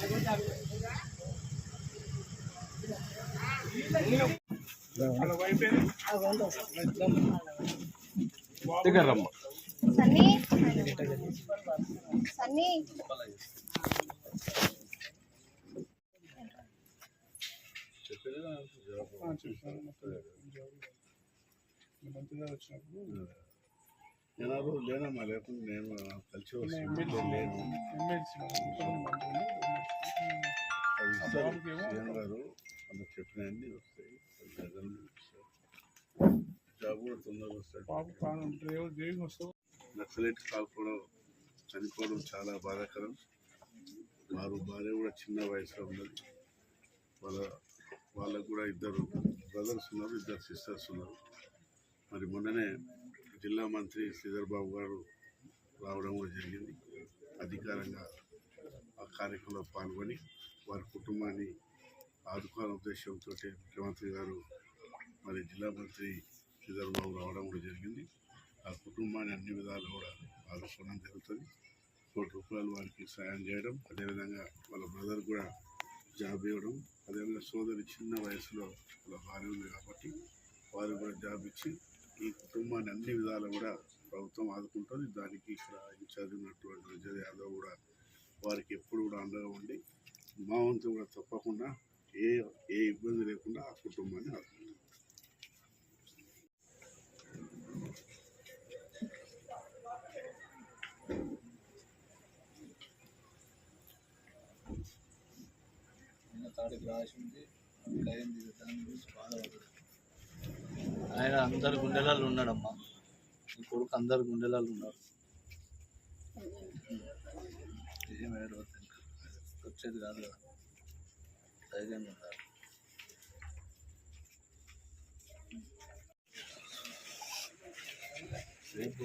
అదే డాక్టర్ సన్నీ? సన్నీ? మంత్రిగా వచ్చినప్పుడు నేను లేనమ్మా లేకుండా నేను కలిసి సీఎం గారు అందుకు చెప్పినవన్నీ వస్తాయి. అవి జగన్ ఇస్తారు. జాబ్ కూడా తొందరగా వస్తాయి. నక్సలైట్ కాల్పోవడం చనిపోవడం చాలా బాధాకరం. వారు భార్య కూడా చిన్న వయసులో ఉన్నది. వాళ్ళ వాళ్ళకు కూడా ఇద్దరు బ్రదర్స్ ఉన్నారు ఇద్దరు సిస్టర్స్ ఉన్నారు. మరి మొన్ననే జిల్లా మంత్రి శ్రీధర్ బాబు గారు రావడం కూడా జరిగింది. అధికారంగా ఆ కార్యక్రమంలో పాల్గొని వారి కుటుంబాన్ని ఆదుకోవాలనే ఉద్దేశంతో ముఖ్యమంత్రి గారు మరి జిల్లా మంత్రి శ్రీధర్ బాబు రావడం కూడా జరిగింది. ఆ కుటుంబాన్ని అన్ని విధాలు కూడా ఆదుకోవడం జరుగుతుంది. కోటి రూపాయలు వారికి సాయం చేయడం అదేవిధంగా వాళ్ళ బ్రదర్ కూడా జాబ్ ఇవ్వడం అదేవిధంగా సోదరి చిన్న వయసులో వాళ్ళ భార్య ఉంది కాబట్టి వారు కూడా జాబ్ ఇచ్చి ఈ కుటుంబాన్ని అన్ని విధాలు కూడా ప్రభుత్వం ఆదుకుంటుంది. దానికి ఇక్కడ ఇన్ఛార్జ్ ఉన్నటువంటి విజయ్ యాదవ్ కూడా వారికి ఎప్పుడు కూడా అండగా ఉండి మా వంతు కూడా తప్పకుండా ఏ ఏ ఇబ్బంది లేకుండా ఆ కుటుంబాన్ని ఆదుకుంటుంది. తాడికి రాసి ఉంది అయింది దాని గురించి బాధపడుతుంది ఆయన అందరి గుండెలలో ఉన్నాడమ్మా. ఈ కొడుకు అందరి గుండెలలో ఉన్నాడు. ఏం ఏడవద్దు వచ్చేది కాదు కదా. ధైర్యంగా ఉండాలి. రేపు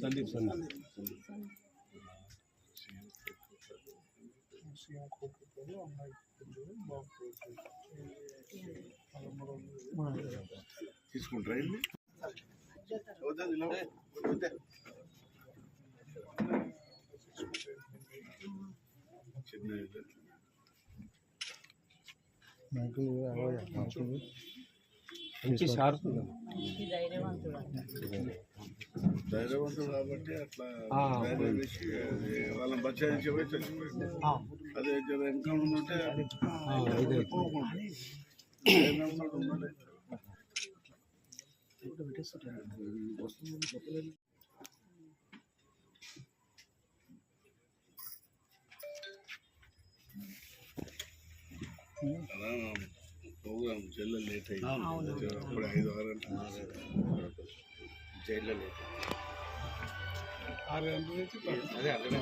సందీప్ సందీప్ తీసుకుంటారా చిన్న ఇల్లు ధైర్యవంతుడు. కాబట్టి అట్లా ధైర్యం చేసి వాళ్ళని బచ్చాయించి పోయి చచ్చిపోయింది అదే పోకుండా ధైర్యంతో ఉండాలి. అలా ప్రోగ్రామ్ జైల్లో లేట్ అయింది. అప్పుడు ఐదు ఆరు గంటలు జైల్లో లేట్ ఆరు గంటల నుంచి అదే అక్కడ